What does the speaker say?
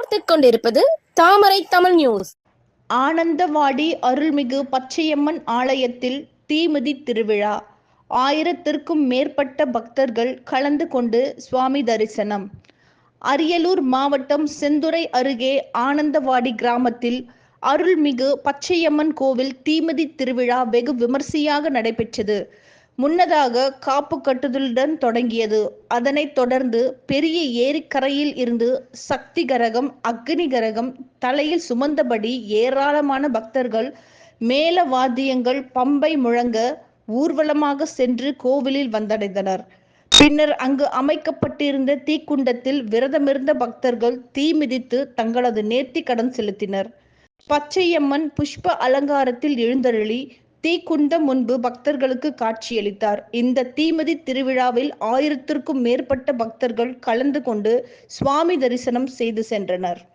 பார்த்துக் கொண்டிருப்பது தாமரை தமிழ் நியூஸ். ஆனந்தவாடி அருள்மிகு பச்சையம்மன் ஆலயத்தில் தீமிதி திருவிழா. ஆயிரத்திற்கும் மேற்பட்ட பக்தர்கள் கலந்து கொண்டு சுவாமி தரிசனம். அரியலூர் மாவட்டம் செந்துறை அருகே ஆனந்தவாடி கிராமத்தில் அருள்மிகு பச்சையம்மன் கோவில் தீமிதி திருவிழா வெகு விமர்சையாக நடைபெற்றது. முன்னதாக காப்பு கட்டுதலுடன் தொடங்கியது. அதனைத் தொடர்ந்து பெரிய ஏரிக்கரையில் இருந்து சக்தி கரகம் அக்னி கரகம் தலையில் சுமந்தபடி ஏராளமான பக்தர்கள் மேல வாத்தியங்கள் பம்பை முழங்க ஊர்வலமாக சென்று கோவிலில் வந்தடைந்தனர். பின்னர் அங்கு அமைக்கப்பட்டிருந்த தீக்குண்டத்தில் விரதமிருந்த பக்தர்கள் தீ மிதித்து தங்களது நேர்த்தி கடன் செலுத்தினர். பச்சையம்மன் புஷ்ப அலங்காரத்தில் எழுந்தருளி தீக்குண்டம் முன்பு பக்தர்களுக்கு காட்சியளித்தார். இந்த தீமதி திருவிழாவில் ஆயிரத்திற்கும் மேற்பட்ட பக்தர்கள் கலந்து கொண்டு சுவாமி தரிசனம் செய்து சென்றனர்.